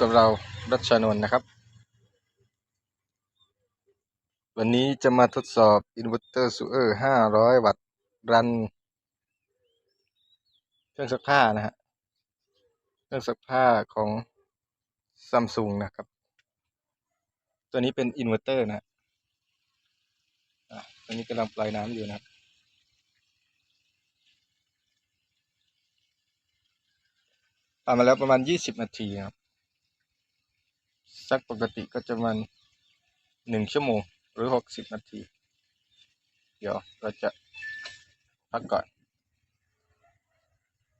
กับเรารัชนนท์นะครับ วันนี้จะมาทดสอบอินเวอร์เตอร์ซูเออร์500วัตต์รัน เครื่องซักผ้านะฮะเครื่องซักผ้าของซัมซุงนะครับ ตัวนี้เป็นอินเวอร์เตอร์นะฮะอะตัวนี้กำลังปล่อยน้ำอยู่นะครับ่านมาแล้วประมาณ 20 นาทีครับ สักปกติก็จะมาณหนึ่งชั่วโมง หรือ60นาที เดี๋ยวเราจะพักก่อน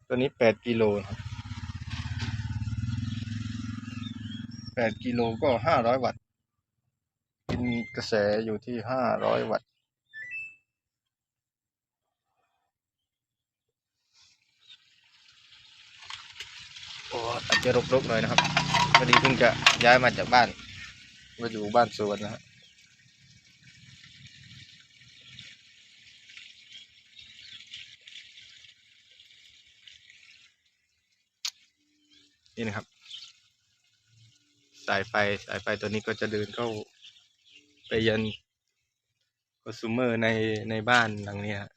ตัวนี้8กิโลนะครับ8กิโลก็500วัตต์กินกระแสอยู่ที่500วัตต์โอ้อาจจะรกๆหน่อยนะครับ พอดีเพิ่งจะย้ายมาจากบ้านมาอยู่บ้านสวนนะฮะนี่นะครับ สายไฟสายไฟตัวนี้ก็จะเดินเข้าไปยันคอน sumer ในในบ้านหลังนี้ฮะ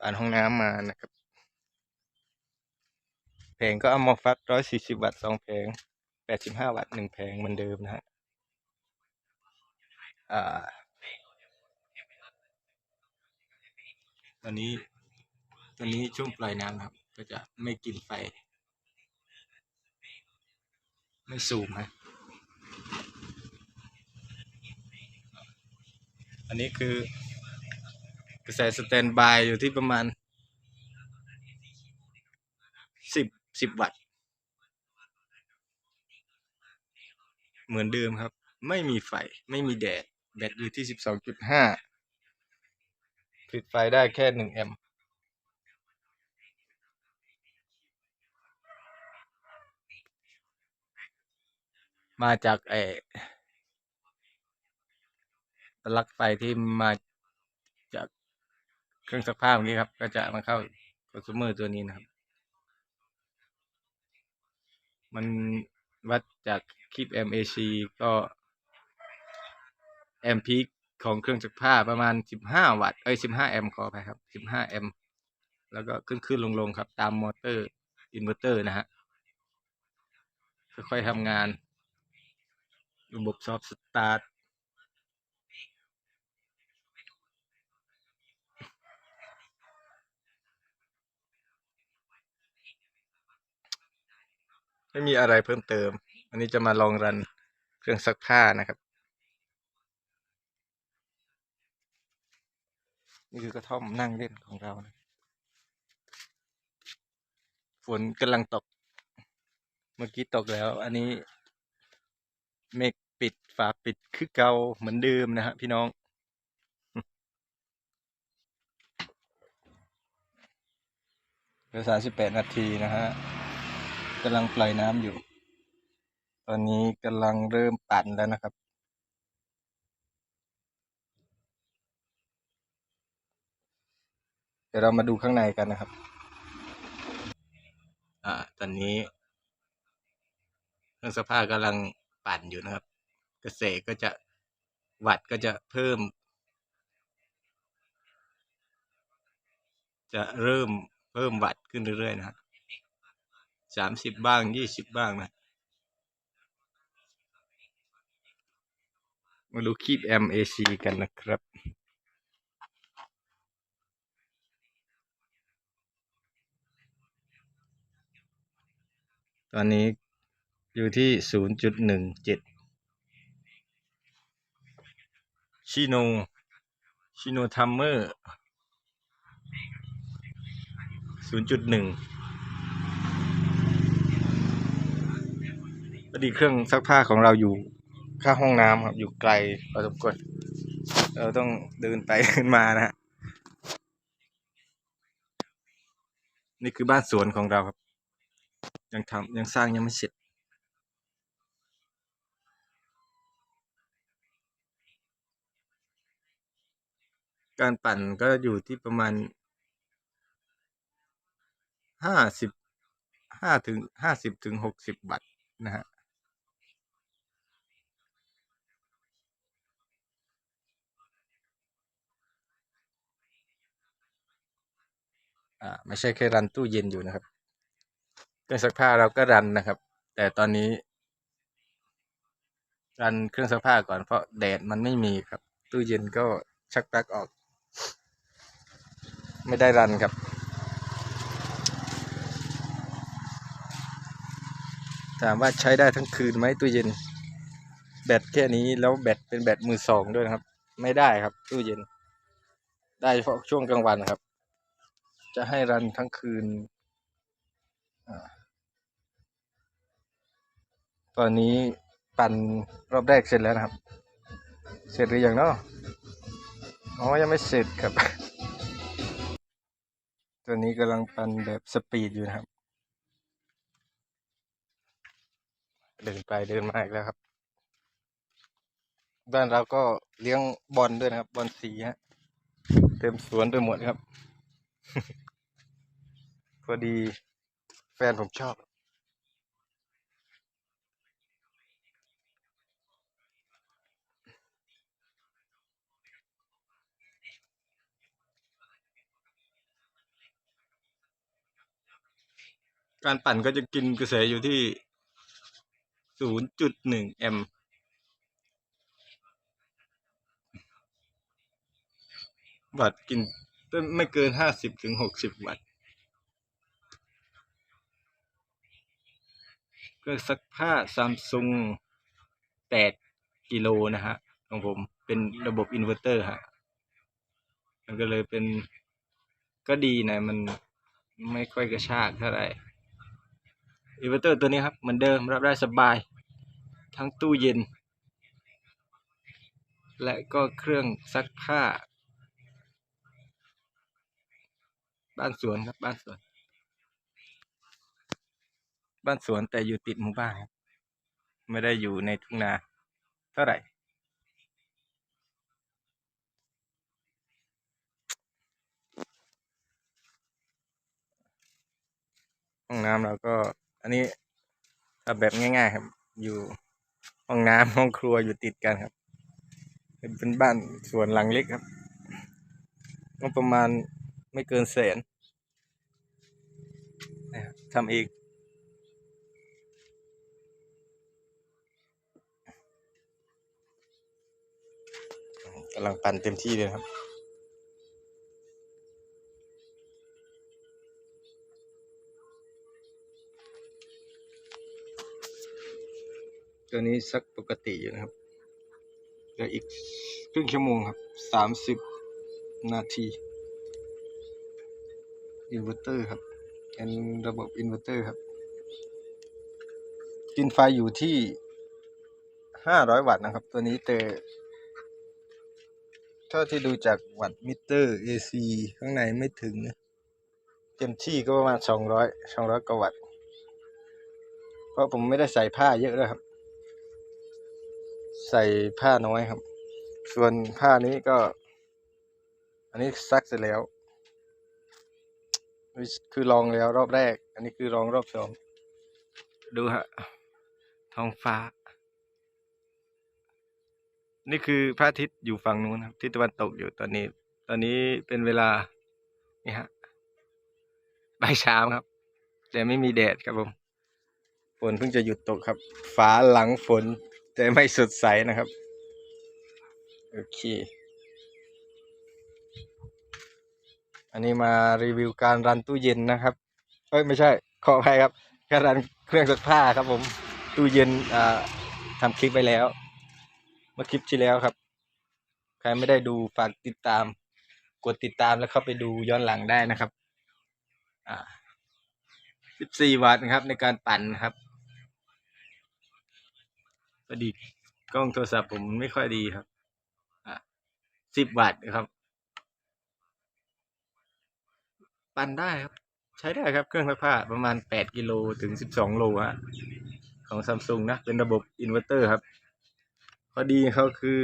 ผ่านห้องน้ำมานะครับ งก็เอามาฟักร้อยสี่สิบวัตต์สองแผงแปดสิบห้าวัตต์หนึ่งแผงเหมือนเดิมนะฮะอ่าตอนนี้ตอนนี้ช่วงปล่อยน้ำครับ ก็จะไม่กินไฟ ไม่สูมฮะอันนี้คือกระแสสแตนบายอยู่ที่ประมาณ สิบวัตต์ เหมือนเดิมครับ ไม่มีไฟ ไม่มีแดด แบตอยู่ที่สิบสองจุดห้าผลิตไฟได้แค่หนึ่งแอมป์มาจากไอปลั๊กไฟที่มาจากเครื่องซักผ้าเมื่อกี้ครับ ก็จะมาเข้าคอน sumer ตัวนี้นะครับ มันวัดจากคลิป MAC ก็ แอมพีของเครื่องจักรผ้าประมาณ 15 วัตต์ เอ้ย 15 แอมป์ขอไปครับ 15 แอมป์แล้วก็ขึ้นขึ้นลงลงครับ ตามมอเตอร์ อินเวอร์เตอร์นะฮะ ค่อยๆทำงาน ระบบซอฟต์สตาร์ท ไม่มีอะไรเพิ่มเติม อันนี้จะมาลองรันเครื่องซักผ้านะครับ นี่คือกระท่อมนั่งเล่นของเรานะฝนกำลังตก เมื่อกี้ตกแล้ว อันนี้ เมฆปิดฝาปิดคือเก่าเหมือนเดิมนะฮะพี่น้องเหลือสามสิบแปดนาทีนะฮะ กำลังปล่อยน้ำอยู่ ตอนนี้กำลังเริ่มปั่นแล้วนะครับ เดี๋ยวเรามาดูข้างในกันนะครับ อ่า ตอนนี้เครื่องซักผ้ากำลังปั่นอยู่นะครับ กระแสก็จะวัตต์ก็จะเพิ่ม จะเริ่มเพิ่มวัตต์ขึ้นเรื่อยๆนะฮะ สามสิบบ้างยี่สิบบ้างนะมาดูคลิป MAC กันนะครับตอนนี้อยู่ที่0.17ชิโน ชิโนทัมเมอร์0.1 พอดีเครื่องซักผ้าของเราอยู่ข้างห้องน้ำครับ อยู่ไกลพอสมควรเราต้องเดินไปเดินมานะฮะนี่คือบ้านสวนของเราครับ ยังทำยังสร้างยังไม่เสร็จการปั่นก็อยู่ที่ประมาณห้าสิบห้าถึงห้าสิบถึงหกสิบวัตต์นะฮะ อ่าไม่ใช่แค่รันตู้เย็นอยู่นะครับเครื่องซักผ้าเราก็รันนะครับ แต่ตอนนี้ รันเครื่องซักผ้าก่อนเพราะแดดมันไม่มีครับ ตู้เย็นก็ชักปลั๊กออก ไม่ได้รันครับถามว่าใช้ได้ทั้งคืนไหมตู้เย็น แบตแค่นี้แล้วแบตเป็นแบตมือสองด้วยนะครับ ไม่ได้ครับ ตู้เย็น ได้เฉพาะช่วงกลางวันครับ จะให้รันทั้งคืนอตอนนี้ปั่นรอบแรกเสร็จแล้วนะครับ เสร็จหรือยังเนาะอ๋อ ยังไม่เสร็จครับ ตัวนี้กำลังปั่นแบบสปีดอยู่นะครับ เดินไปเดินมาอีกแล้วครับบ้านเราก็เลี้ยงบอลด้วยนะครับ บอลสีฮะ เต็มสวนไปหมดครับ พอดีแฟนผมชอบ การปั่นก็จะกินกระแสอยู่ที่ 0.1 แอมป์วัตต์กิน ไม่เกิน50ถึง60วัตต์เครื่องซักผ้าซัมซุง8กิโลนะฮะของผมเป็นระบบอินเวอร์เตอร์ฮะมันก็เลยเป็นก็ดีนะ มันไม่ค่อยกระชากเท่าไหร่อินเวอร์เตอร์ตัวนี้ครับเหมือนเดิมรับได้สบาย ทั้งตู้เย็น และก็เครื่องซักผ้า บ้านสวนครับ บ้านสวน บ้านสวนแต่อยู่ติดหมู่บ้านครับ ไม่ได้อยู่ในทุ่งนา เท่าไหร่ ห้องน้ำเราก็ อันนี้ทำแบบง่าย ๆ ครับ อยู่ห้องน้ำห้องครัวอยู่ติดกันครับ เป็นบ้านสวนหลังเล็กครับงบประมาณ ไม่เกินแสนนะทำเองกำลังปั่นเต็มที่เลยครับตัวนี้สักปกติอยู่นะครับเหลืออีกครึ่งชั่วโมงครับสามสิบนาที อินเวอร์เตอร์ครับเป็นระบบอินเวอร์เตอร์ครับ กินไฟอยู่ที่ห้าร้อยวัตต์นะครับ ตัวนี้แต่เท่าที่ดูจากวัตต์มิเตอร์ AC ข้างในไม่ถึง เต็มที่ก็ประมาณสองร้อยสองร้อยกว่าวัตต์เพราะผมไม่ได้ใส่ผ้าเยอะเลยครับ ใส่ผ้าน้อยครับ ส่วนผ้านี้ก็ อันนี้ซักเสร็จแล้ว คือลองแล้วรอบแรก อันนี้คือลองรอบสองดูฮะท้องฟ้า นี่คือพระอาทิตย์อยู่ฝั่งนู้นครับทิศตะวันตกอยู่ตอนนี้ ตอนนี้เป็นเวลานี่ฮะบ่ายเช้าครับ แต่ไม่มีแดดครับผมฝนเพิ่งจะหยุดตกครับฟ้าหลังฝน แต่ไม่สดใสนะครับ โอเค อันนี้มารีวิวการรันตู้เย็นนะครับเอ้ยไม่ใช่ขออภัยครับการรันเครื่องซักผ้าครับ ผมตู้เย็นอ่าทำคลิปไปแล้ว เมื่อคลิปที่แล้วครับ ใครไม่ได้ดูฝากติดตาม กดติดตามแล้วเข้าไปดูย้อนหลังได้นะครับ อ่า14วัตต์นะครับ ในการปั่นครับพอดีกล้องโทรศัพท์ผมไม่ค่อยดีครับ อ่า10วัตต์นะครับ ปั่นได้ครับ ใช้ได้ครับเครื่องซักผ้าประมาณ 8 กิโลถึง 12 โลฮะของซัมซุงนะ เป็นระบบอินเวอร์เตอร์ครับพอดีเขาคือ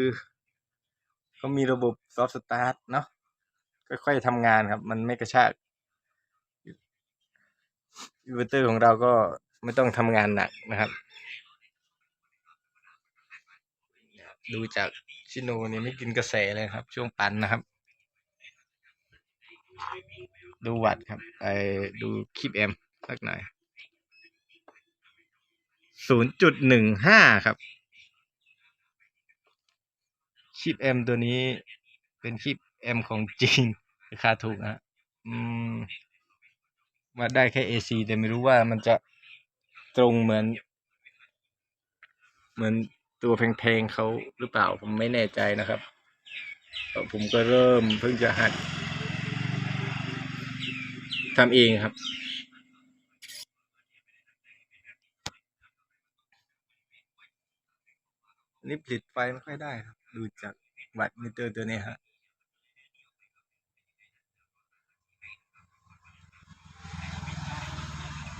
เขามีระบบซอฟต์สตาร์ทเนาะค่อยๆทำงานครับ มันไม่กระชากอินเวอร์เตอร์ของเราก็ไม่ต้องทำงานหนักนะครับ ดูจากชิโนเนี่ยไม่กินกระแสเลยครับ ช่วงปั่นนะครับ ดูวัดครับไปดูคลิปเอ็มสักหน่อยศูนย์จุดหนึ่งห้าครับคลิปเอ็มตัวนี้เป็นคลิปเอ็มของจริงราคาถูกนะฮะอืมวัดได้แค่ AC แต่ไม่รู้ว่ามันจะตรงเหมือน เหมือนตัวแพงๆเขาหรือเปล่าผมไม่แน่ใจนะครับเพราะผมก็เริ่มเพิ่งจะหัด ทำเองครับ นี่ผลิตไฟไม่ค่อยได้ครับ ดูจากวัดมิเตอร์ตัวนี้ฮะ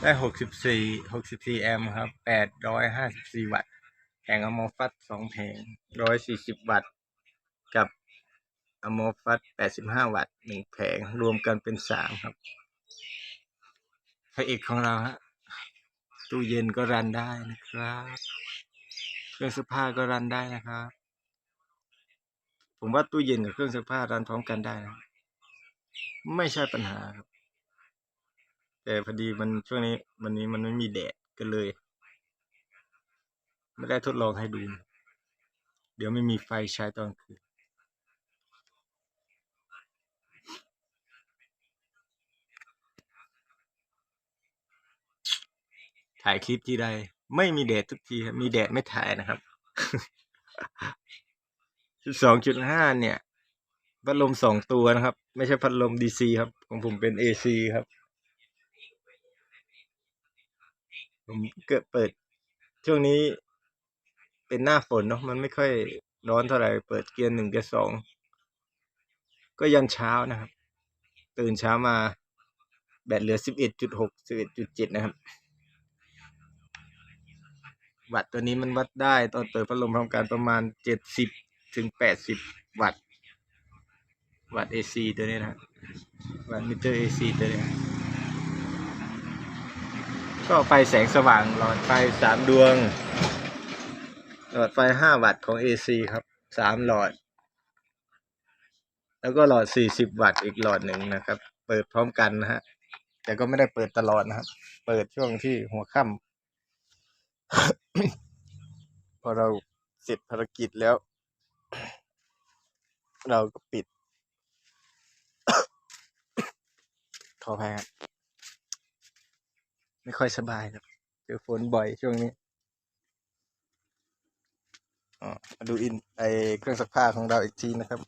ได้หกสิบสี่หกสิบสี่แอมป์ครับแปดร้อยห้าสิบสี่วัตต์แผงอะโมฟัตสองแผงร้อยสี่สิบวัตต์กับอะโมฟัตแปดสิบห้าวัตต์หนึ่งแผงรวมกันเป็นสามครับ ระเอกของเราฮะตู้เย็นก็รันได้นะครับ เครื่องซักผ้าก็รันได้นะครับ ผมว่าตู้เย็นกับเครื่องซักผ้ารันพร้อมกันได้นะ ไม่ใช่ปัญหาครับ แต่พอดีมันช่วงนี้ วันนี้มันไม่มีแดดก็เลย ไม่ได้ทดลองให้ดู เดี๋ยวไม่มีไฟใช้ตอนคืน ถ่ายคลิปที่ใด ไม่มีแดดทุกทีครับมีแดดไม่ถ่ายนะครับสองจุดห้าเนี่ย พัดลมสองตัวนะครับ ไม่ใช่พัดลมดีซีครับ ของผมเป็นเอซีครับ ผมเกิดเปิด ช่วงนี้เป็นหน้าฝนเนาะมันไม่ค่อยร้อนเท่าไหร่ เปิดเกียร์หนึ่งเกียร์สองก็ยันเช้านะครับ ตื่นเช้ามา แบตเหลือสิบเอ็ดจุดหกสิบเอ็ดจุดเจ็ดนะครับ วัตต์ตัวนี้มันวัดได้ตอนเปิดพัดลมพร้อมกันประมาณเจ็ดสิบถึงแปดสิบวัตต์วัตต์ AC ตัวนี้นะฮะวัตต์มิเตอร์ AC ตัวนี้ก็ไฟแสงสว่างหลอดไฟสามดวง หลอดไฟห้าวัตต์ของ AC ครับสามหลอด แล้วก็หลอดสี่สิบวัตต์อีกหลอดหนึ่งนะครับ เปิดพร้อมกันนะฮะแต่ก็ไม่ได้เปิดตลอดนะครับ เปิดช่วงที่หัวค่ำ พอเราเสร็จภารกิจแล้ว เราก็ปิด ขออภัยครับไม่ค่อยสบายครับเจอฝนบ่อยช่วงนี้อ๋อมาดูอินไอเครื่องซักผ้าของเราอีกทีนะครับ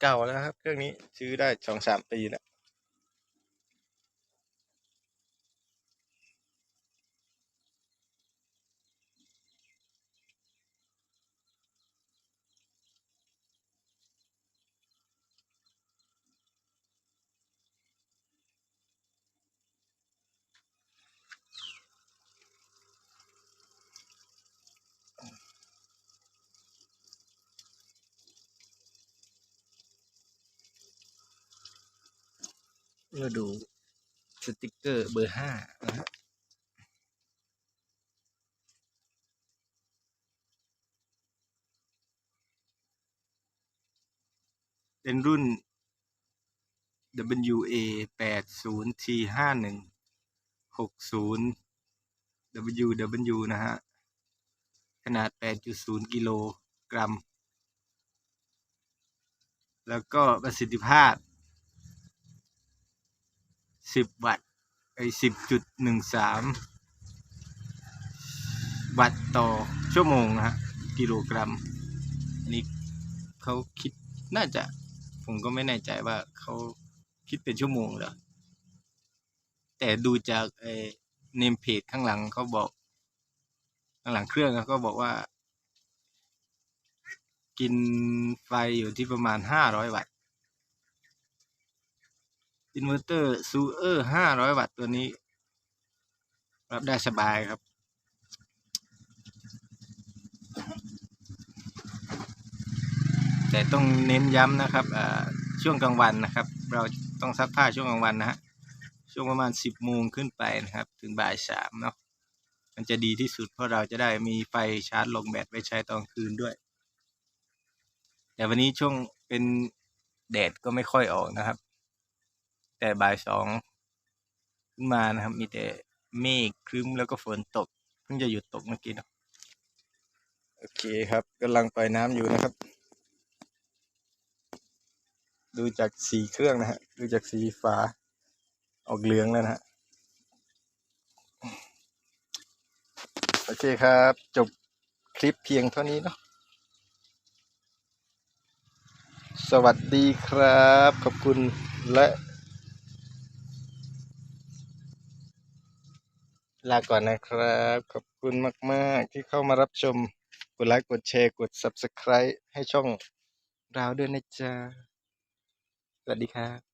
เก่าแล้วครับ เครื่องนี้ซื้อได้สองสามปีแล้ว มาดูสติกเกอร์เบอร์ห้านะฮะเป็นรุ่น WA แปดศูนย์ T ห้าหนึ่งหกศูนย์ WW นะฮะ ขนาด 8.0 กิโลกรัม แล้วก็ประสิทธิภาพ 10วัตต์ไอ้10.13วัตต์ต่อชั่วโมงนะฮะกิโลกรัม อันนี้เขาคิดน่าจะ ผมก็ไม่แน่ใจว่าเขาคิดเป็นชั่วโมงเหรอ แต่ดูจากไอ้เนมเพจข้างหลังเขาบอก ข้างหลังเครื่องเขาก็บอกว่า กินไฟอยู่ที่ประมาณ500วัตต์ อินเวอร์เตอร์ซูเออร์500วัตต์ตัวนี้ รับได้สบายครับ แต่ต้องเน้นย้ำนะครับช่วงกลางวันนะครับ เราต้องซักผ้าช่วงกลางวันนะฮะช่วงประมาณสิบโมงขึ้นไปนะครับ ถึงบ่ายสามเนาะมันจะดีที่สุดเพราะเราจะได้มีไฟชาร์จลงแบตไว้ใช้ตอนคืนด้วย แต่วันนี้ช่วงเป็นแดดก็ไม่ค่อยออกนะครับ แต่บ่ายสองขึ้นมานะครับ มีแต่เมฆครึ้มแล้วก็ฝนตก เพิ่งจะหยุดตกเมื่อกี้เนาะโอเคครับกำลังปล่อยน้ำอยู่นะครับ ดูจากสีเครื่องนะฮะ ดูจากสีฟ้า ออกเหลืองแล้วนะฮะ โอเคครับ จบคลิปเพียงเท่านี้เนาะสวัสดีครับ ขอบคุณและ ลาก่อนนะครับ ขอบคุณมาก ๆ ที่เข้ามารับชม กดไลค์ กดแชร์ กด Subscribe ให้ช่องเราด้วยนะจ๊ะ สวัสดีครับ